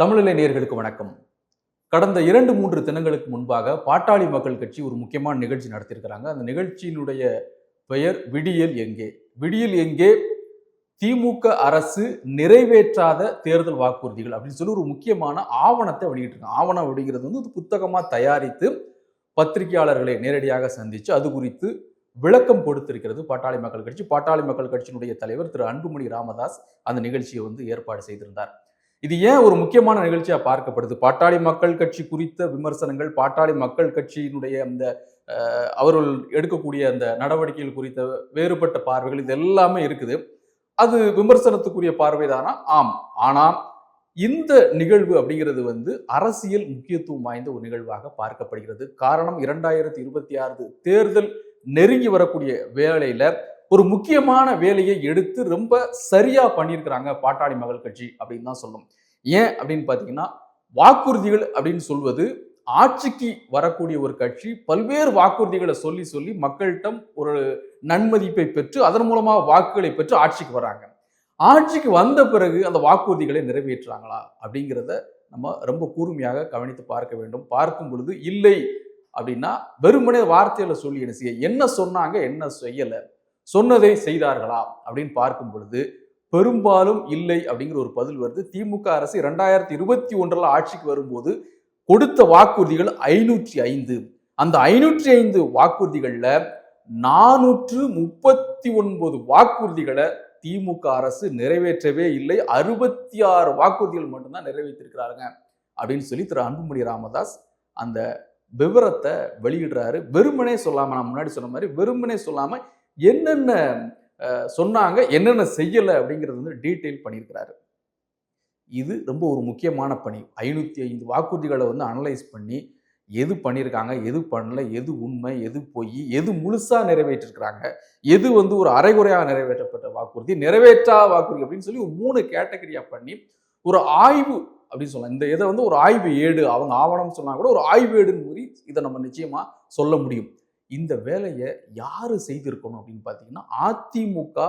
தமிழிலை நேயர்களுக்கு வணக்கம். கடந்த இரண்டு மூன்று தினங்களுக்கு முன்பாக பாட்டாளி மக்கள் கட்சி ஒரு முக்கியமான நிகழ்ச்சி நடத்தியிருக்கிறாங்க. அந்த நிகழ்ச்சியினுடைய பெயர் விடியல் எங்கே? விடியல் எங்கே? திமுக அரசு நிறைவேற்றாத தேர்தல் வாக்குறுதிகள் அப்படின்னு சொல்லி ஒரு முக்கியமான ஆவணத்தை வெளியிட்டிருக்காங்க. ஆவணம் அப்படிங்கிறது வந்து புத்தகமாக புத்தகமா தயாரித்து பத்திரிகையாளர்களை நேரடியாக சந்திச்சு அது குறித்து விளக்கம் கொடுத்திருக்கிறது பாட்டாளி மக்கள் கட்சி. பாட்டாளி மக்கள் கட்சியினுடைய தலைவர் திரு அன்புமணி ராமதாஸ் அந்த நிகழ்ச்சியை வந்து ஏற்பாடு செய்திருந்தார். இது ஏன் ஒரு முக்கியமான நிகழ்ச்சியாக பார்க்கப்படுது? பாட்டாளி மக்கள் கட்சி குறித்த விமர்சனங்கள் பாட்டாளி மக்கள் கட்சியினுடைய அந்த அவர்கள் எடுக்கக்கூடிய அந்த நடவடிக்கைகள் குறித்த வேறுபட்ட பார்வைகள் இது எல்லாமே இருக்குது. அது விமர்சனத்துக்குரிய பார்வைதானா ஆம். ஆனால் இந்த நிகழ்வு அப்படிங்கிறது வந்து அரசியல் முக்கியத்துவம் வாய்ந்த ஒரு நிகழ்வாக பார்க்கப்படுகிறது. காரணம் இரண்டாயிரத்தி இருபத்தி ஆறு தேர்தல் நெருங்கி வரக்கூடிய வேலையில ஒரு முக்கியமான வேலையை எடுத்து ரொம்ப சரியா பண்ணியிருக்கிறாங்க பாட்டாளி மகள் கட்சி அப்படின்னு தான் சொல்லணும் ஏன் அப்படின்னு பாத்தீங்கன்னா வாக்குறுதிகள் அப்படின்னு சொல்வது ஆட்சிக்கு வரக்கூடிய ஒரு கட்சி பல்வேறு வாக்குறுதிகளை சொல்லி சொல்லி மக்கள்கிட்ட ஒரு நன்மதிப்பை பெற்று அதன் மூலமா வாக்குகளை பெற்று ஆட்சிக்கு வராங்க ஆட்சிக்கு வந்த பிறகு அந்த வாக்குறுதிகளை நிறைவேற்றுறாங்களா அப்படிங்கிறத நம்ம ரொம்ப கூர்மையாக கவனித்து பார்க்க வேண்டும். பார்க்கும் பொழுது இல்லை அப்படின்னா வெறுமனே வார்த்தையில சொல்லி என்ன செய்ய என்ன சொன்னாங்க என்ன செய்யலை? சொன்னதை செய்தார்களா அப்படின்னு பார்க்கும் பொழுது பெரும்பாலும் இல்லை அப்படிங்கிற ஒரு பதில் வருது. திமுக அரசு இரண்டாயிரத்தி இருபத்தி ஒன்றில் ஆட்சிக்கு வரும்போது கொடுத்த வாக்குறுதிகள் ஐநூற்றி ஐந்து. அந்த ஐநூற்றி ஐந்து வாக்குறுதிகளில் நானூற்று முப்பத்தி ஒன்பது வாக்குறுதிகளை திமுக அரசு நிறைவேற்றவே இல்லை. அறுபத்தி ஆறு வாக்குறுதிகள் மட்டும்தான் நிறைவேற்றிருக்கிறாருங்க அப்படின்னு சொல்லி திரு. அன்புமணி ராமதாஸ் அந்த விவரத்தை வெளியிடுறாரு. வெறுமனே சொல்லாம நான் முன்னாடி சொன்ன மாதிரி வெறுமனே சொல்லாம என்னென்ன சொன்னாங்க என்னென்ன செய்யலை அப்படிங்கிறது வந்து டீட்டெயில் பண்ணியிருக்கிறாரு. இது ரொம்ப ஒரு முக்கியமான பணி. ஐநூற்றி ஐந்து வாக்குறுதிகளை வந்து அனலைஸ் பண்ணி எது பண்ணியிருக்காங்க எது பண்ணல எது உண்மை எது பொய் எது முழுசாக நிறைவேற்றிருக்கிறாங்க எது வந்து ஒரு அரைகுறையாக நிறைவேற்றப்பட்ட வாக்குறுதி நிறைவேற்றா வாக்குறுதி அப்படின்னு சொல்லி ஒரு மூணு கேட்டகரியாக பண்ணி ஒரு ஆய்வு அப்படின்னு சொல்லலாம். இந்த இதை வந்து ஒரு ஆய்வு ஏடு அவங்க ஆவணம் சொன்னால் கூட ஒரு ஆய்வு ஏடுன்னு கூறி இதை நம்ம நிச்சயமாக சொல்ல முடியும். இந்த வேலையை யார் செய்திருக்கணும் அப்படின்னு பார்த்தீங்கன்னா அதிமுக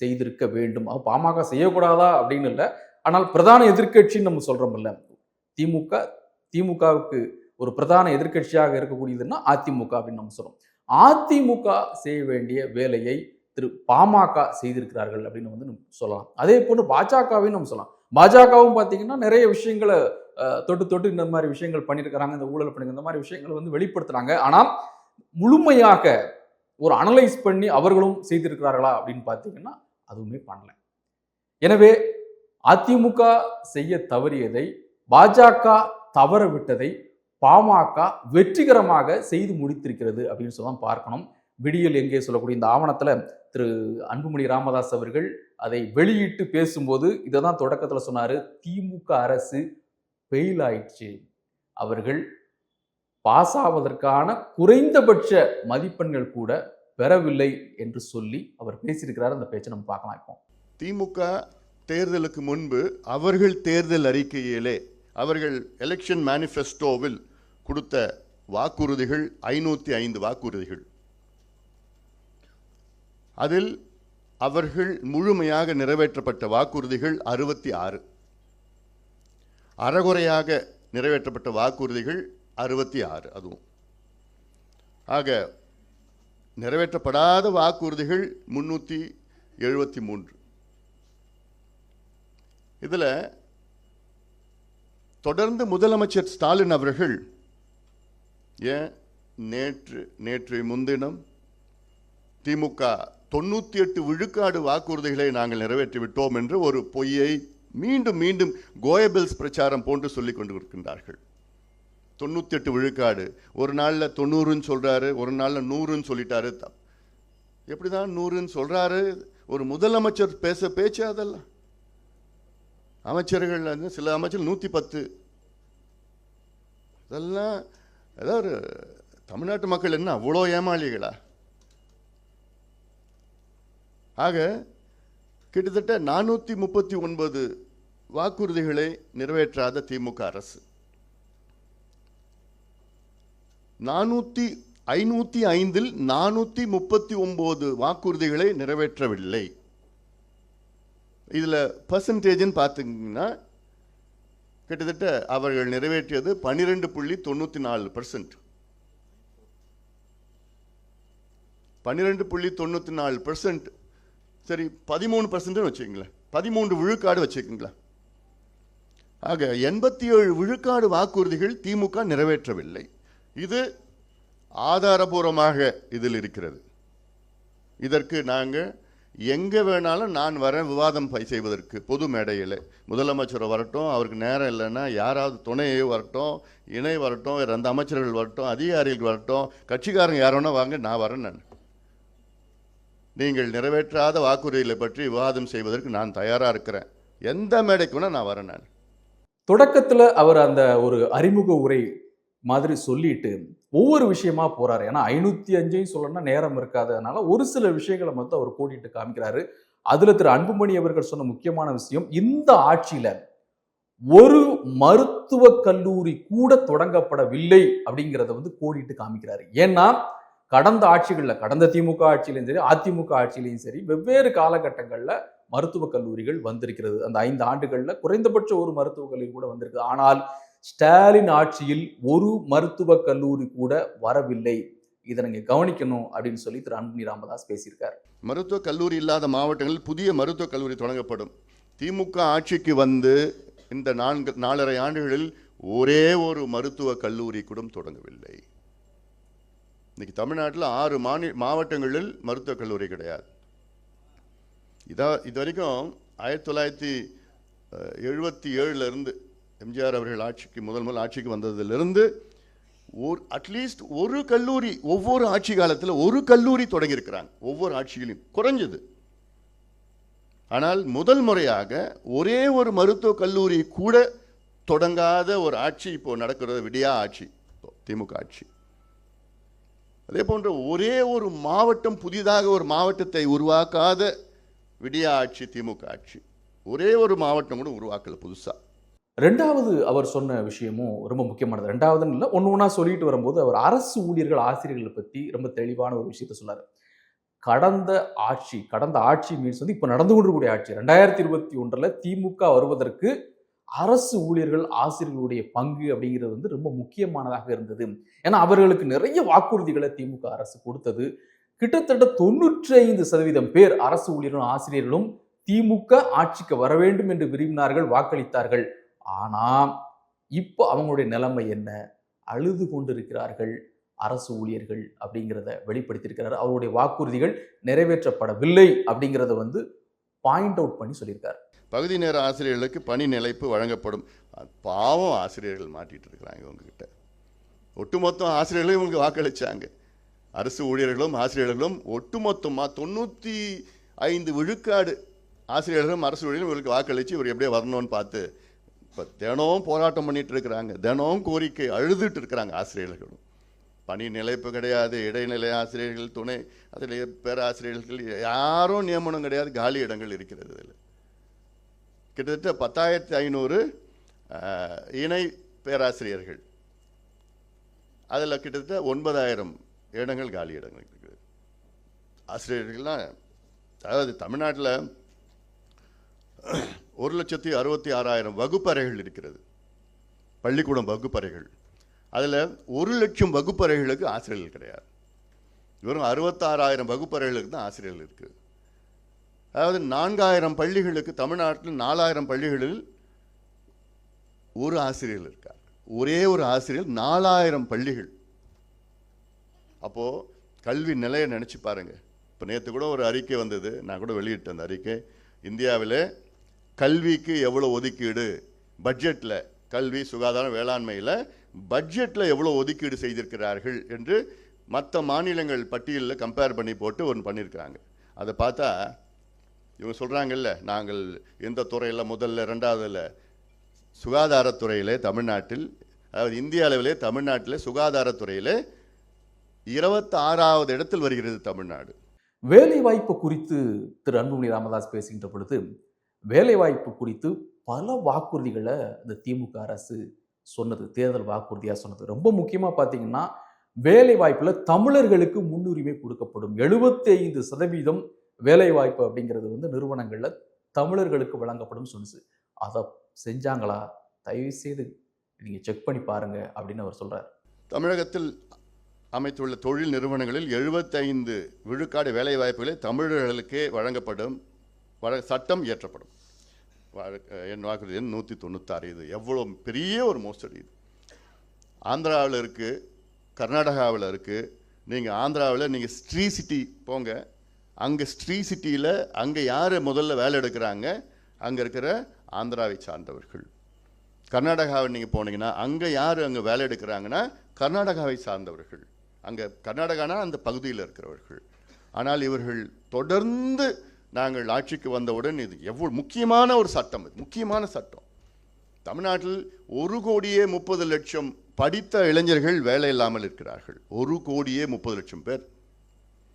செய்திருக்க வேண்டும். அது பாமக செய்யக்கூடாதா? அப்படின்னு இல்லை. ஆனால் பிரதான எதிர்க்கட்சின்னு நம்ம சொல்கிறோம்ல திமுக திமுகவுக்கு ஒரு பிரதான எதிர்க்கட்சியாக இருக்கக்கூடியதுன்னா அதிமுக அப்படின்னு நம்ம சொல்கிறோம் அதிமுக செய்ய வேண்டிய வேலையை திரு பாமக செய்திருக்கிறார்கள் அப்படின்னு வந்து நம்ம சொல்லலாம். அதே போன்று பாஜகவையும் நம்ம சொல்லலாம். பாஜகவும் பார்த்தீங்கன்னா நிறைய விஷயங்களை தொட்டு தொட்டு இந்த மாதிரி விஷயங்கள் பண்ணியிருக்கிறாங்க இந்த ஊழல் பண்ணி இந்த மாதிரி விஷயங்களை வந்து வெளிப்படுத்துறாங்க. ஆனால் முழுமையாக ஒரு அனலைஸ் பண்ணி அவர்களும் செய்திருக்கிறார்களா அப்படின்னு பார்த்தீங்கன்னா அதுவுமே பண்ணல. எனவே அதிமுக செய்ய தவறியதை பாஜக தவற விட்டதை பாமக வெற்றிகரமாக செய்து முடித்திருக்கிறது அப்படின்னு சொல்லி பார்க்கணும். விடியல் எங்கே சொல்லக்கூடிய இந்த ஆவணத்தில் திரு அன்புமணி ராமதாஸ் அவர்கள் அதை வெளியிட்டு பேசும்போது இதை தான் தொடக்கத்தில் சொன்னார் திமுக அரசு ஃபெயில் ஆயிடுச்சு. அவர்கள் பாஸ் ஆவதற்கான குறைந்தபட்ச மதிப்பெண்கள் கூட பெறவில்லை என்று சொல்லி அவர் பேசியிருக்கிறார். அந்த பேச்சை நம்ம பார்க்கலாம் இப்போ. திமுக தேர்தலுக்கு முன்பு அவர்கள் தேர்தல் அறிக்கையிலே அவர்கள் எலெக்ஷன் மேனிஃபெஸ்டோவில் கொடுத்த வாக்குறுதிகள் ஐநூற்றி ஐந்து வாக்குறுதிகள். அதில் அவர்கள் முழுமையாக நிறைவேற்றப்பட்ட வாக்குறுதிகள் அறுபத்தி ஆறு. அறகுறையாக நிறைவேற்றப்பட்ட வாக்குறுதிகள் அறுபத்தி ஆறு அதுவும். ஆக நிறைவேற்றப்படாத வாக்குறுதிகள் முன்னூற்றி எழுபத்தி மூன்று. இதில் தொடர்ந்து முதலமைச்சர் ஸ்டாலின் அவர்கள் ஏன் நேற்று நேற்று முன்தினம் திமுக தொண்ணூற்றி எட்டு விழுக்காடு வாக்குறுதிகளை நாங்கள் நிறைவேற்றி விட்டோம் என்று ஒரு பொய்யை மீண்டும் மீண்டும் கோயபில்ஸ் பிரச்சாரம் போன்று சொல்லிக் கொண்டு இருக்கின்றார்கள் தொண்ணூற்றி எட்டு விழுக்காடு. ஒரு நாளில் தொண்ணூறுன்னு சொல்கிறாரு ஒரு நாளில் நூறுன்னு சொல்லிட்டாரு. த- எப்படி தான் நூறுன்னு சொல்கிறாரு ஒரு முதலமைச்சர் பேச பேச்சு அதெல்லாம். அமைச்சர்கள் சில அமைச்சர்கள் நூற்றி பத்து இதெல்லாம் ஏதாவது தமிழ்நாட்டு மக்கள் என்ன அவ்வளோ ஏமாளிகளா? ஆக கிட்டத்தட்ட நானூற்றி முப்பத்தி ஒன்பது வாக்குறுதிகளை நிறைவேற்றாத திமுக அரசு. நானூற்றி ஐநூற்றி ஐந்தில் நானூற்றி முப்பத்தி ஒம்பது வாக்குறுதிகளை நிறைவேற்றவில்லை. இதில் பர்சன்டேஜ்னு பார்த்தீங்கன்னா கிட்டத்தட்ட அவர்கள் நிறைவேற்றியது பன்னிரெண்டு புள்ளி தொண்ணூற்றி நாலு பர்சன்ட் பன்னிரெண்டு புள்ளி தொண்ணூற்றி நாலு பர்சன்ட் சரி பதிமூணு பர்சன்ட்னு வச்சுக்கங்களேன். பதிமூன்று விழுக்காடு வச்சுக்கங்களேன். ஆக எண்பத்தி ஏழு விழுக்காடு வாக்குறுதிகள் திமுக நிறைவேற்றவில்லை. இது ஆதாரபூர்வமாக இதில் இருக்கிறது. இதற்கு நாங்கள் எங்கே வேணாலும் நான் வரேன் விவாதம் பை செய்வதற்கு பொது மேடையில் முதலமைச்சர் வரட்டும் அவருக்கு நேரம் இல்லைன்னா யாராவது துணையே வரட்டும் இணை வரட்டும் வேறு அந்த அமைச்சர்கள் வரட்டும் அதிகாரிகள் வரட்டும் கட்சிக்காரங்க யாரோனா வாங்க நான் வரேன் நான். நீங்கள் நிறைவேற்றாத வாக்குறுதிகளை பற்றி விவாதம் செய்வதற்கு நான் தயாராக இருக்கிறேன். எந்த மேடைக்குன்னா நான் வரேன் நான். தொடக்கத்தில் அவர் அந்த ஒரு அறிமுக உரை மாதிரி சொல்லிட்டு ஒவ்வொரு விஷயமா போறாரு. ஏன்னா ஐநூத்தி அஞ்சையும் சொல்லணும்னா நேரம் இருக்காததுனால ஒரு சில விஷயங்களை மட்டும் அவர் கூட்டிட்டு காமிக்கிறாரு. அதுல திரு அன்புமணி அவர்கள் சொன்ன முக்கியமான விஷயம் இந்த ஆட்சியில ஒரு மருத்துவ கல்லூரி கூட தொடங்கப்படவில்லை அப்படிங்கிறத வந்து கோடிட்டு காமிக்கிறாரு. ஏன்னா கடந்த ஆட்சிகள்ல கடந்த திமுக ஆட்சியிலையும் சரி அதிமுக ஆட்சியிலையும் சரி வெவ்வேறு காலகட்டங்கள்ல மருத்துவக் கல்லூரிகள் வந்திருக்கிறது. அந்த ஐந்து ஆண்டுகள்ல குறைந்தபட்ச ஒரு மருத்துவக் கல்லூரி கூட வந்திருக்கு. ஆனால் ஸ்டாலின் ஆட்சியில் ஒரு மருத்துவக் கல்லூரி கூட வரவில்லை. இதை நீங்கள் கவனிக்கணும் அப்படின்னு சொல்லி திரு அன்புமணி ராமதாஸ் பேசியிருக்காரு. மருத்துவக் கல்லூரி இல்லாத மாவட்டங்களில் புதிய மருத்துவக் கல்லூரி தொடங்கப்படும். திமுக ஆட்சிக்கு வந்து இந்த நான்கு நாலரை ஆண்டுகளில் ஒரே ஒரு மருத்துவக் கல்லூரி கூட தொடங்கவில்லை. இன்னைக்கு தமிழ்நாட்டில் ஆறு மாநில மாவட்டங்களில் மருத்துவக் கல்லூரி கிடையாது. இதா இது வரைக்கும் ஆயிரத்தி தொள்ளாயிரத்தி எழுபத்தி ஏழுலேருந்து எம்ஜிஆர் அவர்கள் ஆட்சிக்கு முதல் முதல் ஆட்சிக்கு வந்ததிலிருந்து ஒரு அட்லீஸ்ட் ஒரு கல்லூரி ஒவ்வொரு ஆட்சி காலத்தில் ஒரு கல்லூரி தொடங்கியிருக்கிறாங்க. ஒவ்வொரு ஆட்சியிலும் குறைஞ்சது. ஆனால் முதல் முறையாக ஒரே ஒரு மருத்துவக் கல்லூரி கூட தொடங்காத ஒரு ஆட்சி இப்போ நடக்கிறது விடியா ஆட்சி திமுக ஆட்சி. அதே போன்ற ஒரே ஒரு மாவட்டம் புதிதாக ஒரு மாவட்டத்தை உருவாக்காத விடியா ஆட்சி திமுக ஆட்சி. ஒரே ஒரு மாவட்டம் கூட உருவாக்கல புதுசாக ரெண்டாவது அவர் சொன்ன விஷயமும் ரொம்ப முக்கியமானது. ரெண்டாவதுன்னு இல்லை ஒன்று ஒன்றா சொல்லிட்டு வரும்போது அவர் அரசு ஊழியர்கள் ஆசிரியர்களை பற்றி ரொம்ப தெளிவான ஒரு விஷயத்த சொன்னார். கடந்த ஆட்சி கடந்த ஆட்சி மீன்ஸ் வந்து இப்போ நடந்து கொண்டிருக்கூடிய ஆட்சி. ரெண்டாயிரத்தி இருபத்தி ஒன்றில் திமுக வருவதற்கு அரசு ஊழியர்கள் ஆசிரியர்களுடைய பங்கு அப்படிங்கிறது வந்து ரொம்ப முக்கியமானதாக இருந்தது. ஏன்னா அவர்களுக்கு நிறைய வாக்குறுதிகளை திமுக அரசு கொடுத்தது. கிட்டத்தட்ட தொண்ணூற்றி ஐந்து சதவீதம் பேர் அரசு ஊழியர்களும் ஆசிரியர்களும் திமுக ஆட்சிக்கு வர வேண்டும் என்று விரும்பினார்கள் வாக்களித்தார்கள். ஆனால் இப்போ அவங்களுடைய நிலைமை என்ன? அழுது கொண்டிருக்கிறார்கள் அரசு ஊழியர்கள் அப்படிங்கிறத வெளிப்படுத்தியிருக்கிறார். அவருடைய வாக்குறுதிகள் நிறைவேற்றப்படவில்லை அப்படிங்கிறத வந்து பாயிண்ட் அவுட் பண்ணி சொல்லியிருக்காரு. பகுதி நேர ஆசிரியர்களுக்கு பணி நிலைப்பு வழங்கப்படும். பாவம் ஆசிரியர்கள் மாட்டிட்டு இருக்கிறாங்க இவங்ககிட்ட. ஒட்டுமொத்தம் ஆசிரியர்களும் இவங்களுக்கு வாக்களித்தாங்க அரசு ஊழியர்களும் ஆசிரியர்களும் ஒட்டுமொத்தமாக தொண்ணூற்றி ஐந்து விழுக்காடு ஆசிரியர்களும் அரசு ஊழியர்களும் இவங்களுக்கு வாக்களித்து இவர் எப்படியே வரணும்னு பார்த்து இப்போ தினம் போராட்டம் பண்ணிட்டு இருக்கிறாங்க. தினம் கோரிக்கை அழுதுட்டு இருக்கிறாங்க ஆசிரியர்களும். பணி நிலைப்பு கிடையாது இடைநிலை ஆசிரியர்கள் துணை அதில் பேராசிரியர்கள் யாரும் நியமனம் கிடையாது காலி இடங்கள் இருக்கிறது இதில். கிட்டத்தட்ட பத்தாயிரத்தி ஐநூறு இணை பேராசிரியர்கள். அதில் கிட்டத்தட்ட ஒன்பதாயிரம் இடங்கள் காலி இடங்கள் இருக்குது. ஆசிரியர்கள்லாம் அதாவது தமிழ்நாட்டில் ஒரு லட்சத்தி அறுபத்தி ஆறாயிரம் வகுப்பறைகள் இருக்கிறது. பள்ளிக்கூடம் வகுப்பறைகள். அதில் ஒரு லட்சம் வகுப்பறைகளுக்கு ஆசிரியர்கள் கிடையாது. வெறும் அறுபத்தாறாயிரம் வகுப்பறைகளுக்கு தான் ஆசிரியர்கள் இருக்குது அதாவது நான்காயிரம் பள்ளிகளுக்கு தமிழ்நாட்டில் நாலாயிரம் பள்ளிகளில் ஒரு ஆசிரியர் இருக்கார் ஒரே ஒரு ஆசிரியர் நாலாயிரம் பள்ளிகள். அப்போது கல்வி நிலையை நினச்சி பாருங்கள் இப்போ நேற்று கூட ஒரு அறிக்கை வந்தது. நான் கூட வெளியிட்டேன் அந்த அறிக்கை. இந்தியாவில் கல்விக்கு எவ்வளோ ஒதுக்கீடு? பட்ஜெட்டில் கல்வி சுகாதாரம் வேளாண்மையில் பட்ஜெட்டில் எவ்வளோ ஒதுக்கீடு செய்திருக்கிறார்கள் என்று மற்ற மாநிலங்கள் பட்டியலில் கம்பேர் பண்ணி போட்டு ஒன்று பண்ணியிருக்கிறாங்க அதை பார்த்தா இவங்க சொல்கிறாங்கல்ல நாங்கள் எந்த துறையில் முதல்ல ரெண்டாவதுல சுகாதாரத்துறையிலே தமிழ்நாட்டில் அதாவது இந்திய அளவிலே தமிழ்நாட்டில் சுகாதாரத்துறையிலே இருபத்தாறாவது இடத்தில் வருகிறது தமிழ்நாடு. வேலை வாய்ப்பு குறித்து திரு அன்புமணி ராமதாஸ் பேசுகின்ற பொழுது வேலைவாய்ப்பு குறித்து பல வாக்குறுதிகளை இந்த திமுக அரசு சொன்னது தேர்தல் வாக்குறுதியாக சொன்னது. ரொம்ப முக்கியமாக பார்த்தீங்கன்னா வேலைவாய்ப்பில் தமிழர்களுக்கு முன்னுரிமை கொடுக்கப்படும். எழுபத்தி ஐந்து சதவீதம் வேலை வாய்ப்பு அப்படிங்கிறது வந்து நிறுவனங்களில் தமிழர்களுக்கு வழங்கப்படும் சொன்னிச்சு அதை செஞ்சாங்களா? தயவு செய்து நீங்கள் செக் பண்ணி பாருங்க அப்படின்னு அவர் சொல்கிறார் தமிழகத்தில் அமைத்துள்ள தொழில் நிறுவனங்களில் எழுபத்தைந்து விழுக்காடு வேலைவாய்ப்புகளை தமிழர்களுக்கே வழங்கப்படும் வழ சட்டம் இயற்றப்படும். என் வாக்குறுதி எண் நூற்றி தொண்ணூத்தாறு இது எவ்வளோ பெரிய ஒரு மோசடி இது. ஆந்திராவில் இருக்குது கர்நாடகாவில் இருக்குது நீங்கள் ஆந்திராவில் நீங்கள் ஸ்ட்ரீ சிட்டி போங்க. அங்கே ஸ்ட்ரீ சிட்டியில் அங்கே யார் முதல்ல வேலை எடுக்கிறாங்க? அங்கே இருக்கிற ஆந்திராவை சார்ந்தவர்கள். கர்நாடகாவை நீங்கள் போனீங்கன்னா அங்கே யார் அங்கே வேலை எடுக்கிறாங்கன்னா கர்நாடகாவை சார்ந்தவர்கள். அங்கே கர்நாடகானா அந்த பகுதியில் இருக்கிறவர்கள். ஆனால் இவர்கள் தொடர்ந்து நாங்கள் ஆட்சிக்கு வந்தவுடன் இது எவ்வளோ முக்கியமான ஒரு சட்டம் இது முக்கியமான சட்டம். தமிழ்நாட்டில் ஒரு கோடியே முப்பது லட்சம் படித்த இளைஞர்கள் வேலை இல்லாமல் இருக்கிறார்கள். ஒரு கோடியே முப்பது லட்சம் பேர்.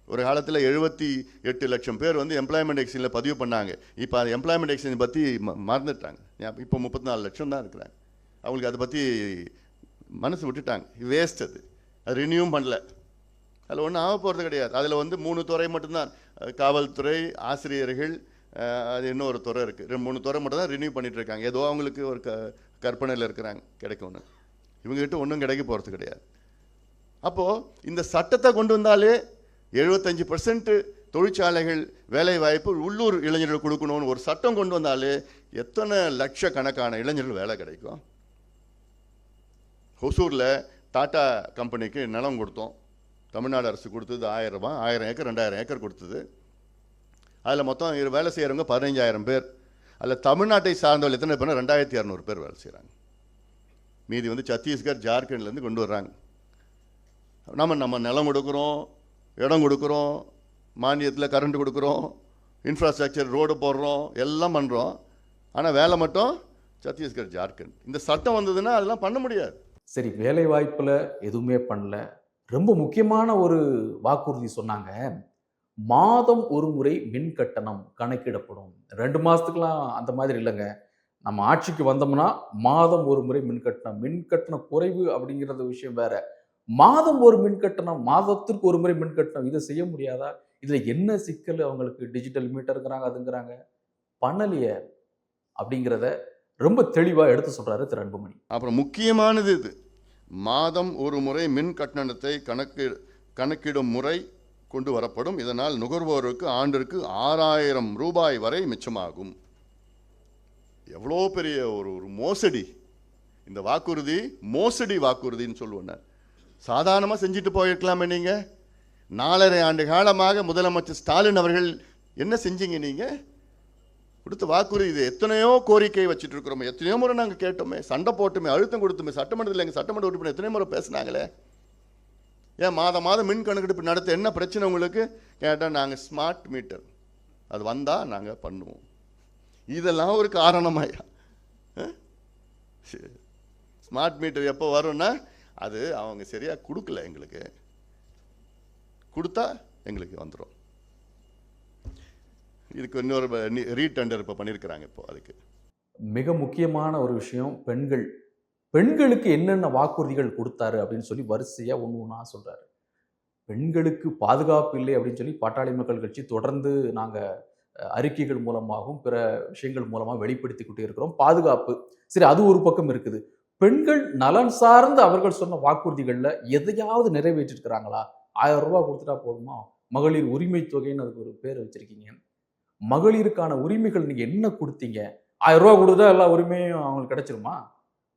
ஒரு காலத்தில் எழுபத்தி எட்டு லட்சம் பேர் வந்து எம்ப்ளாய்மெண்ட் எக்ஸ்சேஞ்சில் பதிவு பண்ணாங்க. இப்போ அது எம்ப்ளாய்மெண்ட் எக்ஸ்சேஞ்ச் பற்றி மறந்துட்டாங்க. இப்போ முப்பத்தி நாலு லட்சம் தான் இருக்கிறாங்க. அவங்களுக்கு அதை பற்றி மனசு விட்டுட்டாங்க. வேஸ்ட் அது. அது ரினியூவும் பண்ணல. அதில் ஒன்றும் ஆக போகிறது கிடையாது. அதில் வந்து மூணு துறை மட்டும்தான். காவல்துறை ஆசிரியர்கள் அது இன்னொரு துறை இருக்குது ரெண்டு மூணு துறை மட்டும் தான் ரினியூ பண்ணிகிட்ருக்காங்க இருக்காங்க. ஏதோ அவங்களுக்கு ஒரு க கற்பனையில் இருக்கிறாங்க. கிடைக்கும்னு இவங்ககிட்ட ஒன்றும் கிடைக்க போகிறது கிடையாது. அப்போது இந்த சட்டத்தை கொண்டு வந்தாலே எழுபத்தஞ்சி பர்சன்ட்டு தொழிற்சாலைகள் வேலை வாய்ப்பு உள்ளூர் இளைஞர்கள் கொடுக்கணும்னு ஒரு சட்டம் கொண்டு வந்தாலே எத்தனை லட்சக்கணக்கான இளைஞர்கள் வேலை கிடைக்கும்? ஹொசூரில் டாட்டா கம்பெனிக்கு நிலம் கொடுத்தோம். தமிழ்நாடு அரசு கொடுத்தது ஆயிரம் ரூபாய் ஆயிரம் ஏக்கர் ரெண்டாயிரம் ஏக்கர் கொடுத்தது. அதில் மொத்தம் இரு- வேலை செய்கிறவங்க பதினஞ்சாயிரம் பேர். அதில் தமிழ்நாட்டை சார்ந்தவர்கள் எத்தனை பேர் ரெண்டாயிரத்தி இரநூறு பேர் வேலை செய்கிறாங்க மீதி வந்து சத்தீஸ்கர் ஜார்க்கண்ட்லேருந்து கொண்டு வர்றாங்க. நம்ம நம்ம நிலம் கொடுக்குறோம் இடம் கொடுக்குறோம் மானியத்தில் கரண்ட் கொடுக்குறோம் இன்ஃப்ராஸ்ட்ரக்சர் ரோடு போடுறோம் எல்லாம் பண்ணுறோம் ஆனால் வேலை மட்டும் சத்தீஸ்கர் ஜார்க்கண்ட். இந்த சட்டம் வந்ததுன்னா அதெல்லாம் பண்ண முடியாது. சரி வேலை வாய்ப்பில் எதுவுமே பண்ணல. ரொம்ப முக்கியமான ஒரு வாக்குறுதி சொன்னாங்க. மாதம் ஒரு முறை மின் கட்டணம் கணக்கிடப்படும். ரெண்டு மாதத்துக்கெலாம் அந்த மாதிரி இல்லைங்க. நம்ம ஆட்சிக்கு வந்தோம்னா மாதம் ஒரு முறை மின் கட்டணம் மின் கட்டண குறைவு அப்படிங்கிறது விஷயம் வேற. மாதம் ஒரு மின் கட்டணம் மாதத்திற்கு ஒரு முறை மின் கட்டணம் இதை செய்ய முடியாதா? இதில் என்ன சிக்கல் அவங்களுக்கு டிஜிட்டல் மீட்டருங்கிறாங்க அதுங்கிறாங்க? பண்ணலையே அப்படிங்கிறத ரொம்ப தெளிவாக எடுத்து சொல்கிறாரு திரு அன்புமணி. அப்புறம் முக்கியமானது இது. மாதம் ஒரு முறை மின் கட்டணத்தை கணக்கு கணக்கிடும் முறை கொண்டு வரப்படும். இதனால் நுகர்வோருக்கு ஆண்டிற்கு ஆறாயிரம் ரூபாய் வரை மிச்சமாகும். எவ்வளோ பெரிய ஒரு ஒரு மோசடி. இந்த வாக்குறுதி மோசடி வாக்குறுதின்னு சொல்லுவேன் சாதாரணமாக செஞ்சுட்டு போயிருக்கலாமே நீங்கள் நாலரை ஆண்டு காலமாக முதலமைச்சர் ஸ்டாலின் அவர்கள் என்ன செஞ்சீங்க நீங்கள் கொடுத்த வாக்குறுதி இது எத்தனையோ கோரிக்கை வச்சுட்டு இருக்கிறோமே எத்தனையோ முறை நாங்கள் கேட்டோமே சண்டை போட்டுமே அழுத்தம் கொடுத்துமே சட்டமன்றத்தில் எங்கள் சட்டமன்ற உறுப்பினர் எத்தனையோ முறை பேசினாங்களே. ஏன் மாதம் மாதம் மின் கணக்கெடுப்பு நடத்த என்ன பிரச்சனை உங்களுக்கு? கேட்டால் நாங்கள் ஸ்மார்ட் மீட்டர் அது வந்தால் நாங்கள் பண்ணுவோம். இதெல்லாம் ஒரு காரணமாயா ஸ்மார்ட் மீட்டர் எப்போ வரும்னா அது அவங்க சரியாக கொடுக்கல எங்களுக்கு. கொடுத்தா எங்களுக்கு வந்துடும் இதுக்கு இன்னொரு ரீடெண்டர் இப்போ பண்ணியிருக்கிறாங்க இப்போ அதுக்கு. மிக முக்கியமான ஒரு விஷயம் பெண்கள். பெண்களுக்கு என்னென்ன வாக்குறுதிகள் கொடுத்தாரு அப்படின்னு சொல்லி வரிசையாக ஒன்று ஒன்றா சொல்கிறாரு பெண்களுக்கு பாதுகாப்பு இல்லை அப்படின்னு சொல்லி பாட்டாளி மக்கள் கட்சி தொடர்ந்து நாங்கள் அறிக்கைகள் மூலமாகவும் பிற விஷயங்கள் மூலமாக வெளிப்படுத்திக்கிட்டே இருக்கிறோம். பாதுகாப்பு. சரி அது ஒரு பக்கம் இருக்குது. பெண்கள் நலன் சார்ந்து அவர்கள் சொன்ன வாக்குறுதிகளில் எதையாவது நிறைவேற்றிருக்கிறாங்களா? ஆயிரம் ரூபா கொடுத்துட்டா போதுமா? மகளிர் உரிமை தொகைன்னு அதுக்கு ஒரு பேர் வச்சிருக்கீங்க. மகளிருக்கான உரிமைகள் நீங்கள் என்ன கொடுத்தீங்க? ஆயிரம் ரூபா கொடுத்தா எல்லா உரிமையும் அவங்களுக்கு கிடைச்சிருமா?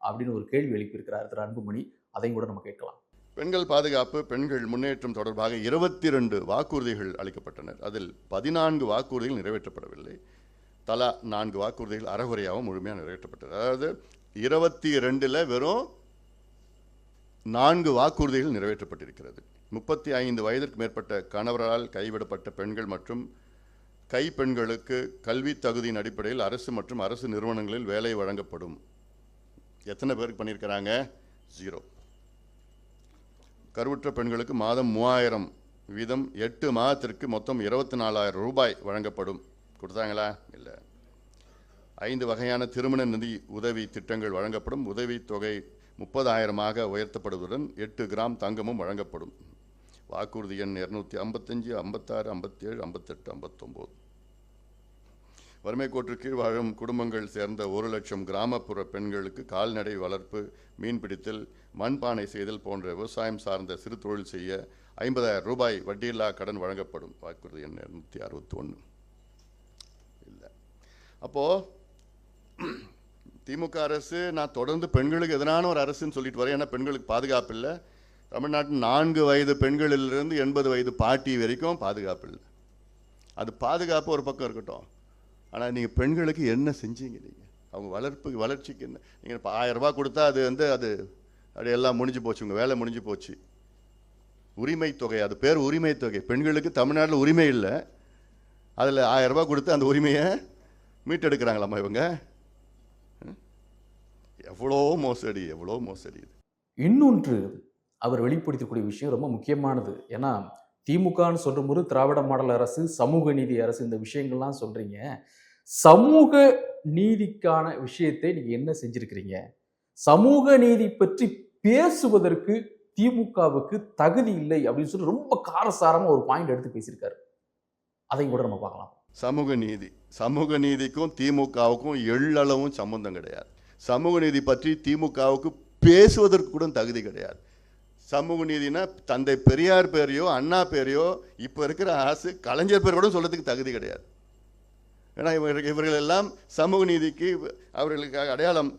அப்படின்னு ஒரு கேள்வி எழுப்பியிருக்கிறார் திரு அன்புமணி. அதையும் கூட நம்ம கேட்கலாம். பெண்கள் பாதுகாப்பு பெண்கள் முன்னேற்றம் தொடர்பாக இருபத்தி ரெண்டு வாக்குறுதிகள் அளிக்கப்பட்டனர். அதில் பதினான்கு வாக்குறுதிகள் நிறைவேற்றப்படவில்லை. தலா நான்கு வாக்குறுதிகள் அறகுறையாகவும் முழுமையாக நிறைவேற்றப்பட்டது. அதாவது இருபத்தி ரெண்டில் வெறும் நான்கு வாக்குறுதிகள் நிறைவேற்றப்பட்டிருக்கிறது. முப்பத்தி ஐந்து வயதிற்கு மேற்பட்ட கணவரால் கைவிடப்பட்ட பெண்கள் மற்றும் கைப்பெண்களுக்கு கல்வி தகுதியின் அடிப்படையில் அரசு மற்றும் அரசு நிறுவனங்களில் வேலை வழங்கப்படும். எத்தனை பேருக்கு பண்ணியிருக்கிறாங்க ஜீரோ கருவுற்ற பெண்களுக்கு மாதம் மூவாயிரம் வீதம் எட்டு மாதத்திற்கு மொத்தம் இருபத்தி நாலாயிரம் ரூபாய் வழங்கப்படும். கொடுத்தாங்களா? இல்லை. ஐந்து வகையான திருமண நிதி உதவி திட்டங்கள் வழங்கப்படும். உதவித் தொகை முப்பதாயிரமாக உயர்த்தப்படுவதுடன் எட்டு கிராம் தங்கமும் வழங்கப்படும். வாக்குறுதி எண் இரநூத்தி ஐம்பத்தஞ்சு ஐம்பத்தாறு ஐம்பத்தேழு ஐம்பத்தெட்டு ஐம்பத்தொம்போது. வறுமை கோற்று கீழ் வாழும் குடும்பங்கள் சேர்ந்த ஒரு லட்சம் கிராமப்புற பெண்களுக்கு கால்நடை வளர்ப்பு மீன்பிடித்தல் மண்பானை செய்தல் போன்ற விவசாயம் சார்ந்த சிறு தொழில் செய்ய ஐம்பதாயிரம் ரூபாய் வட்டியில்லா கடன் வழங்கப்படும். வாக்குறுதி எண் இரநூத்தி அறுபத்தி ஒன்று இல்லை. அப்போது திமுக அரசு நான் தொடர்ந்து பெண்களுக்கு எதிரான ஒரு அரசுன்னு சொல்லிட்டு வரேன். ஏன்னா பெண்களுக்கு பாதுகாப்பு இல்லை. தமிழ்நாட்டில் நான்கு வயது பெண்களிலிருந்து எண்பது வயது பாட்டி வரைக்கும் பாதுகாப்பு இல்லை. அது பாதுகாப்பு ஒரு பக்கம் இருக்கட்டும். ஆனால் நீங்கள் பெண்களுக்கு என்ன செஞ்சீங்க நீங்கள் அவங்க வளர்ப்பு வளர்ச்சிக்கு என்ன? நீங்கள் இப்போ ஆயிரம் கொடுத்தா அது வந்து அது அப்படி எல்லாம் முடிஞ்சு போச்சு. உங்கள் வேலை முடிஞ்சு போச்சு. உரிமை தொகை அது பேர் உரிமை தொகை. பெண்களுக்கு தமிழ்நாட்டில் உரிமை இல்லை. அதில் ஆயிரம் கொடுத்து அந்த உரிமையை மீட்டெடுக்கிறாங்களாம்மா இவங்க? எவ்வளோ மோசடி எவ்வளோ மோசடி இது. இன்னொன்று அவர் வெளிப்படுத்தக்கூடிய விஷயம் ரொம்ப முக்கியமானது. ஏன்னா திமுகன்னு சொல்லும்போது திராவிட மாடல் அரசு சமூக நீதி அரசு இந்த விஷயங்கள்லாம் சொல்கிறீங்க சமூக நீதிக்கான விஷயத்தை நீங்கள் என்ன செஞ்சுருக்கிறீங்க? சமூக நீதி பற்றி பேசுவதற்கு திமுகவுக்கு தகுதி இல்லை அப்படின்னு சொல்லி ரொம்ப காரசாரமாக ஒரு பாயிண்ட் எடுத்து பேசியிருக்காரு. அதையும் கூட நம்ம பார்க்கலாம். சமூக நீதி. சமூக நீதிக்கும் திமுகவுக்கும் எள்ளளவும் சம்பந்தம் கிடையாது. சமூக நீதி பற்றி திமுகவுக்கு பேசுவதற்கு கூட தகுதி கிடையாது. சமூக நீதினா தந்தை பெரியார் பேரையோ அண்ணா பேரையோ இப்போ இருக்கிற அரசு கலைஞர் பேர் கூட சொல்கிறதுக்கு தகுதி கிடையாது. ஏன்னா இவர்கள் இவர்கள் எல்லாம் சமூக நீதிக்கு அவர்களுக்கு அடையாளம்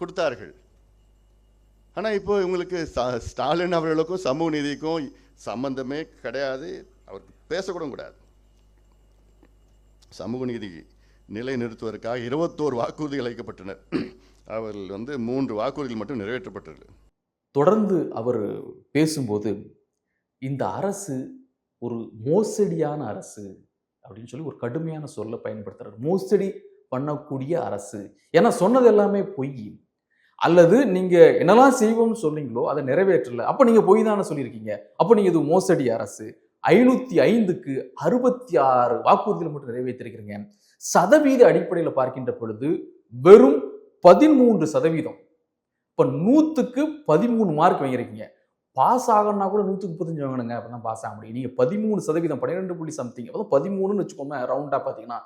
கொடுத்தார்கள். ஆனால் இப்போ இவங்களுக்கு ஸ்டாலின் அவர்களுக்கும் சமூக நீதிக்கும் சம்பந்தமே கிடையாது. அவருக்கு பேசக்கூட கூடாது. சமூக நீதி நிலைநிறுத்துவதற்காக இருபத்தோரு வாக்குறுதிகள் அளிக்கப்பட்டனர். அவர்கள் வந்து மூன்று வாக்குறுதிகள் மட்டும் நிறைவேற்றப்பட்டது. தொடர்ந்து அவர் பேசும்போது இந்த அரசு ஒரு மோசடியான அரசு அப்படின்னு சொல்லி ஒரு கடுமையான சொல்ல பயன்படுத்துகிறார் மோசடி பண்ணக்கூடிய அரசு. ஏன்னா சொன்னது எல்லாமே பொய். அல்லது நீங்க என்னெல்லாம் செய்வோம்னு சொன்னீங்களோ அதை நிறைவேற்றல. அப்ப நீங்க பொய் தானே சொல்லியிருக்கீங்க. அப்ப நீங்க இது மோசடி அரசு. ஐநூத்தி ஐந்துக்கு அறுபத்தி ஆறு வாக்குறுதிகள் மட்டும் நிறைவேற்றிருக்கிறீங்க. சதவீத அடிப்படையில் பார்க்கின்ற பொழுது வெறும் பதிமூன்று சதவீதம் இப்போ நூற்றுக்கு பதிமூணு மார்க் வாங்கியிருக்கீங்க. பாஸ் ஆகணும்னா கூட நூற்றுக்கு முப்பத்தஞ்சு வாங்கணுங்க. அப்போ தான் பாஸ் ஆக முடியும். நீங்கள் பதிமூணு சதவீதம் பன்னிரெண்டு புள்ளி சம்திங் அப்போ பதிமூணுன்னு வச்சுக்கோங்க ரவுண்டாக பார்த்தீங்கன்னா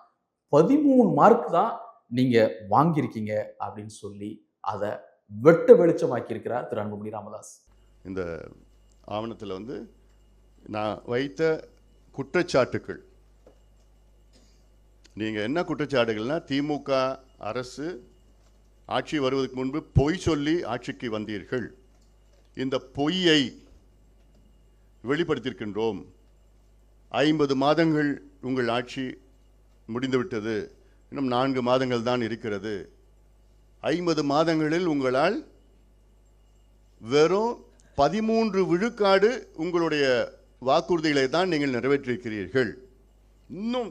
பதிமூணு மார்க் தான் நீங்கள் வாங்கியிருக்கீங்க அப்படின்னு சொல்லி அதை வெட்ட வெளிச்சமாக்கியிருக்கிறார் திரு அன்புமணி ராமதாஸ். இந்த ஆவணத்தில் வந்து நான் வைத்த குற்றச்சாட்டுக்கள் நீங்கள் என்ன குற்றச்சாட்டுகள்னா திமுக அரசு ஆட்சி வருவதற்கு முன்பு பொய் சொல்லி ஆட்சிக்கு வந்தீர்கள். இந்த பொய்யை வெளிப்படுத்தியிருக்கின்றோம். ஐம்பது மாதங்கள் உங்கள் ஆட்சி முடிந்துவிட்டது. இன்னும் நான்கு மாதங்கள் தான் இருக்கிறது. ஐம்பது மாதங்களில் உங்களால் வெறும் பதிமூன்று விழுக்காடு உங்களுடைய வாக்குறுதிகளை தான் நீங்கள் நிறைவேற்றியிருக்கிறீர்கள். இன்னும்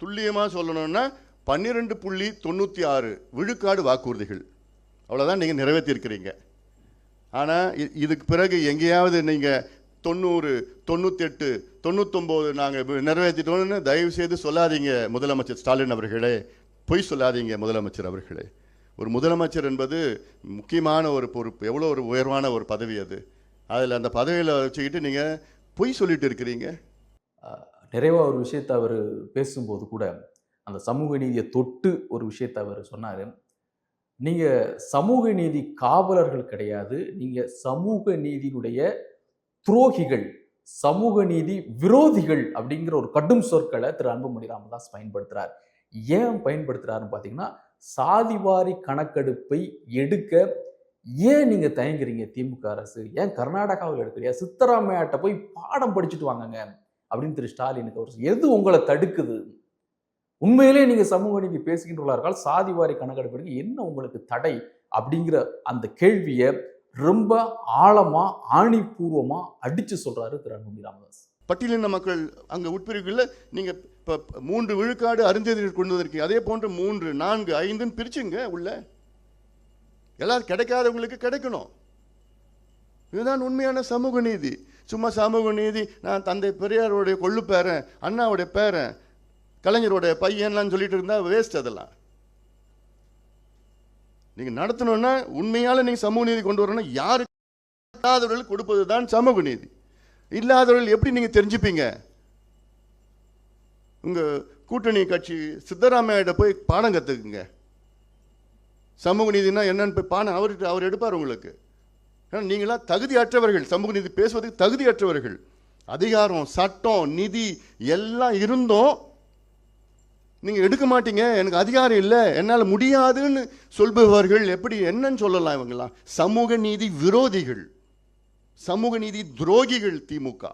துல்லியமாக சொல்லணும்னா பன்னிரெண்டு புள்ளி தொண்ணூற்றி ஆறு விழுக்காடு வாக்குறுதிகள். அவ்வளோதான் நீங்கள் நிறைவேற்றியிருக்கிறீங்க. ஆனால் இதுக்கு பிறகு எங்கேயாவது நீங்கள் தொண்ணூறு தொண்ணூத்தெட்டு தொண்ணூத்தொம்போது நாங்கள் நிறைவேற்றிட்டோம்னு தயவு செய்து சொல்லாதீங்க முதலமைச்சர் ஸ்டாலின் அவர்களே. பொய் சொல்லாதீங்க முதலமைச்சர் அவர்களே. ஒரு முதலமைச்சர் என்பது முக்கியமான ஒரு பொறுப்பு எவ்வளோ ஒரு உயர்வான ஒரு பதவி அது. அதில் அந்த பதவியில் வச்சுக்கிட்டு நீங்கள் பொய் சொல்லிட்டு இருக்கிறீங்க. நிறைவாக ஒரு விஷயத்தை அவர் பேசும்போது கூட அந்த சமூக நீதியை தொட்டு ஒரு விஷயத்தை அவர் சொன்னார். நீங்கள் சமூக நீதி காவலர்கள் கிடையாது. நீங்கள் சமூக நீதியினுடைய துரோகிகள் சமூக நீதி விரோதிகள் அப்படிங்கிற ஒரு கடும் சொற்களை திரு அன்புமணி ராமதாஸ் பயன்படுத்துகிறார் ஏன் பயன்படுத்துகிறாருன்னு பார்த்தீங்கன்னா சாதிவாரி கணக்கெடுப்பை எடுக்க ஏன் நீங்கள் தயங்குறீங்க திமுக அரசு? ஏன் கர்நாடகாவில் எடுக்கிறியா? சித்தராமையாட்ட போய் பாடம் படிச்சுட்டு வாங்கங்க அப்படின்னு திரு ஸ்டாலினுக்கு அவர் எது உங்களை தடுக்குது? உண்மையிலே நீங்கள் சமூக நீதி பேசுகின்றவர்களால் சாதிவாரி கணக்கெடுப்பு என்ன உங்களுக்கு தடை அப்படிங்கிற அந்த கேள்வியை ரொம்ப ஆழமா ஆணிபூர்வமாக அடிச்சு சொல்றாரு திரு அன்புமணி ராமதாஸ். பட்டியலின மக்கள் அங்கே உட்பிரிவுகளில் நீங்கள் இப்போ மூன்று விழுக்காடு அருந்ததியர் கொண்டு வந்திருக்கீங்க அதே போன்று மூன்று நான்கு ஐந்துன்னு பிரிச்சுங்க உள்ள. எல்லாரும் கிடைக்காதவங்களுக்கு கிடைக்கணும். இதுதான் உண்மையான சமூக நீதி. சும்மா சமூக நீதி நான் தந்தை பெரியாருடைய கொள்ளு பேரன் அண்ணாவுடைய பேரன் கலைஞரோட பையன்லாம் சொல்லிட்டு இருந்தா வேஸ்ட் அதெல்லாம். நீங்க நடத்தணும்னா உண்மையால நீங்க சமூக நீதி கொண்டு வரணும் யாருக்கு இல்லாதவர்கள் கொடுப்பது தான் சமூக நீதி. இல்லாதவர்கள் எப்படி நீங்க தெரிஞ்சுப்பீங்க? உங்கள் கூட்டணி கட்சி சித்தராமையிட்ட போய் பாடம் கற்றுக்குங்க சமூக நீதினா என்னன்னு போய் பாடம் அவர்கிட்ட அவர் எடுப்பார் உங்களுக்கு. ஏன்னா நீங்களா தகுதியற்றவர்கள். சமூக நீதி பேசுவதற்கு தகுதியற்றவர்கள். அதிகாரம் சட்டம் நிதி எல்லாம் இருந்தும் நீங்கள் எடுக்க மாட்டீங்க எனக்கு அதிகாரம் இல்லை என்னால் முடியாதுன்னு சொல்பவர்கள் எப்படி என்னன்னு சொல்லலாம் இவங்களாம் சமூக நீதி விரோதிகள். சமூக நீதி துரோகிகள் திமுக.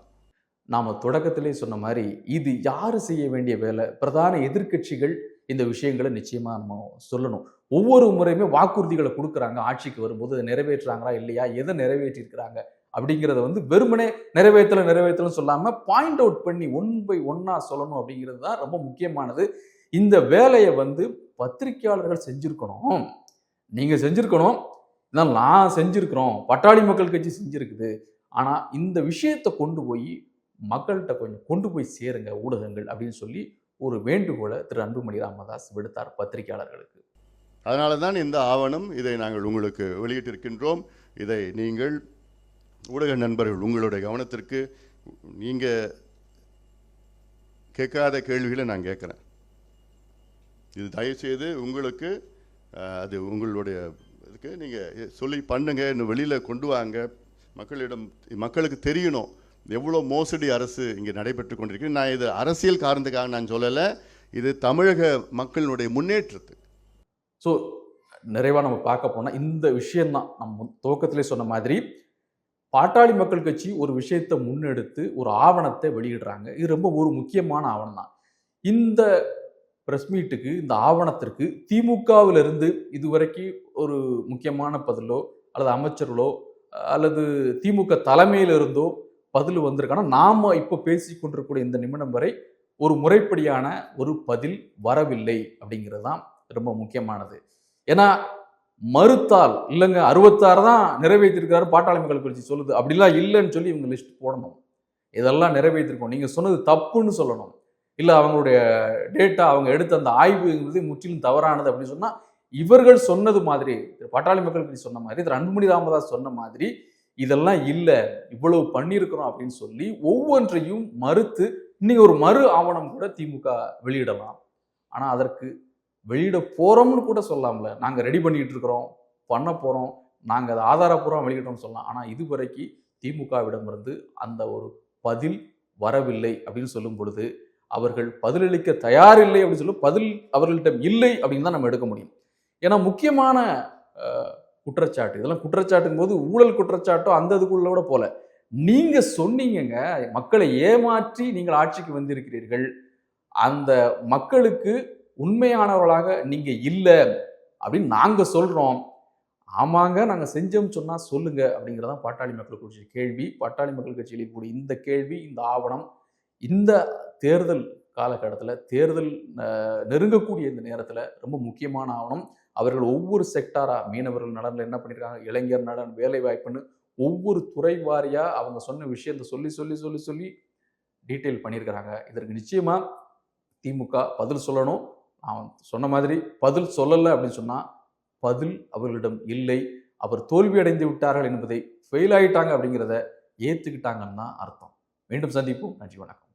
நாம தொடக்கத்திலே சொன்ன மாதிரி இது யாரு செய்ய வேண்டிய வேலை? பிரதான எதிர்க்கட்சிகள் இந்த விஷயங்களை நிச்சயமா நம்ம சொல்லணும். ஒவ்வொரு முறையுமே வாக்குறுதிகளை கொடுக்குறாங்க ஆட்சிக்கு வரும்போது அதை நிறைவேற்றுறாங்களா இல்லையா எதை நிறைவேற்றிருக்கிறாங்க அப்படிங்கிறத வந்து வெறுமனே நிறைவேற்றல நிறைவேற்றலன்னு சொல்லாமல் பாயிண்ட் அவுட் பண்ணி ஒன் பை ஒன்னா சொல்லணும் அப்படிங்கிறது தான் ரொம்ப முக்கியமானது. இந்த வேலையை வந்து பத்திரிகையாளர்கள் செஞ்சுருக்கணும். நீங்கள் செஞ்சுருக்கணும். இதெல்லாம் நான் செஞ்சுருக்கிறோம். பட்டாளி மக்கள் கட்சி செஞ்சுருக்குது. ஆனால் இந்த விஷயத்தை கொண்டு போய் மக்கள்கிட்ட கொஞ்சம் கொண்டு போய் சேருங்க ஊடகங்கள் அப்படின்னு சொல்லி ஒரு வேண்டுகோளை திரு. அன்புமணி ராமதாஸ் விடுத்தார் பத்திரிகையாளர்களுக்கு. அதனால தான் இந்த ஆவணம் இதை நாங்கள் உங்களுக்கு வெளியிட்டிருக்கின்றோம். இதை நீங்கள் ஊடக நண்பர்கள் உங்களுடைய கவனத்திற்கு நீங்கள் கேட்காத கேள்விகளை நான் கேட்குறேன். இது தயவுசெய்து உங்களுக்கு அது உங்களுடைய இதுக்கு நீங்கள் சொல்லி பண்ணுங்க இன்னும் வெளியில் கொண்டு வாங்க. மக்களிடம் மக்களுக்கு தெரியணும் எவ்வளோ மோசடி அரசு இங்கே நடைபெற்று கொண்டிருக்கு நான் இது அரசியல் காரணத்துக்காக நான் சொல்லலை இது தமிழக மக்களினுடைய முன்னேற்றத்துக்கு. ஸோ நிறைவாக நம்ம பார்க்க போனால் இந்த விஷயம்தான். நம்ம துவக்கத்திலே சொன்ன மாதிரி பாட்டாளி மக்கள் கட்சி ஒரு விஷயத்தை முன்னெடுத்து ஒரு ஆவணத்தை வெளியிடுறாங்க. இது ரொம்ப ஒரு முக்கியமான ஆவணம் தான் இந்த ப்ரெஸ் மீட்டுக்கு இந்த ஆவணத்திற்கு திமுகவிலிருந்து இதுவரைக்கும் ஒரு முக்கியமான பதிலோ அல்லது அமைச்சர்களோ அல்லது திமுக தலைமையிலிருந்தோ பதில் வந்திருக்கானா? நாம் இப்போ பேசி கொண்டிருக்கூடிய இந்த நிமிடம் வரை ஒரு முறைப்படியான ஒரு பதில் வரவில்லை அப்படிங்கிறது தான் ரொம்ப முக்கியமானது. ஏன்னா மறுத்தால் இல்லைங்க அறுபத்தாறு தான் நிறைவேற்றிருக்காரு பாட்டாளி மக்கள் கட்சி சொல்லுது. அப்படிலாம் இல்லைன்னு சொல்லி இவங்க லிஸ்ட் போடணும். இதெல்லாம் நிறைவேற்றிருக்கோம் நீங்கள் சொன்னது தப்புன்னு சொல்லணும். இல்லை அவங்களுடைய டேட்டா அவங்க எடுத்த அந்த ஆய்வுங்கிறது முற்றிலும் தவறானது அப்படின்னு சொன்னால் இவர்கள் சொன்னது மாதிரி திரு பாட்டாளி மக்கள் கட்சி சொன்ன மாதிரி திரு அன்புமணி ராமதாஸ் சொன்ன மாதிரி இதெல்லாம் இல்லை இவ்வளவு பண்ணியிருக்கிறோம் அப்படின்னு சொல்லி ஒவ்வொன்றையும் மறுத்து இன்னைக்கு ஒரு மறு ஆவணம் கூட திமுக வெளியிடலாம். ஆனால் அதற்கு வெளியிட போகிறோம்னு கூட சொல்லாமல. நாங்கள் ரெடி பண்ணிட்டு இருக்கிறோம் பண்ண போகிறோம் நாங்கள் அதை ஆதாரப்பூர்வம் வெளியிட்டோம்னு சொல்லலாம். ஆனால் இதுவரைக்கு திமுகவிடமிருந்து அந்த ஒரு பதில் வரவில்லை அப்படின்னு சொல்லும் பொழுது அவர்கள் பதிலளிக்க தயாரில்லை அப்படின்னு சொல்லி பதில் அவர்களிடம் இல்லை அப்படின்னு தான் நம்ம எடுக்க முடியும். ஏன்னா முக்கியமான குற்றச்சாட்டு இதெல்லாம் குற்றச்சாட்டுங்கும் போது ஊழல் குற்றச்சாட்டோ அந்த இதுக்குள்ள கூட போல. நீங்க சொன்னீங்கங்க மக்களை ஏமாற்றி நீங்கள் ஆட்சிக்கு வந்திருக்கிறீர்கள். அந்த மக்களுக்கு உண்மையானவர்களாக நீங்க இல்லை அப்படின்னு நாங்க சொல்றோம். ஆமாங்க நாங்க செஞ்சோம்னு சொன்னா சொல்லுங்க அப்படிங்கிறதான் பாட்டாளி மக்கள் கட்சி கேள்வி. பாட்டாளி மக்கள் கட்சியில் இருக்கக்கூடிய இந்த கேள்வி இந்த ஆவணம் இந்த தேர்தல் காலகட்டத்தில் தேர்தல் நெருங்கக்கூடிய இந்த நேரத்தில் ரொம்ப முக்கியமான ஆவணம். அவர்கள் ஒவ்வொரு செக்டாராக மீனவர்கள் நலனில் என்ன பண்ணியிருக்காங்க இளைஞர் நலன் வேலை வாய்ப்புன்னு ஒவ்வொரு துறை வாரியாக அவங்க சொன்ன விஷயத்தை சொல்லி சொல்லி சொல்லி சொல்லி டீட்டெயில் பண்ணியிருக்கிறாங்க இதற்கு நிச்சயமாக திமுக பதில் சொல்லணும். அவன் சொன்ன மாதிரி பதில் சொல்லலை அப்படின்னு சொன்னால் பதில் அவர்களிடம் இல்லை. அவர் தோல்வி அடைந்து விட்டார்கள் என்பதை ஃபெயில் ஆகிட்டாங்க அப்படிங்கிறத ஏற்றுக்கிட்டாங்கன்னு தான் அர்த்தம். மீண்டும் சந்திப்போம். நன்றி வணக்கம்.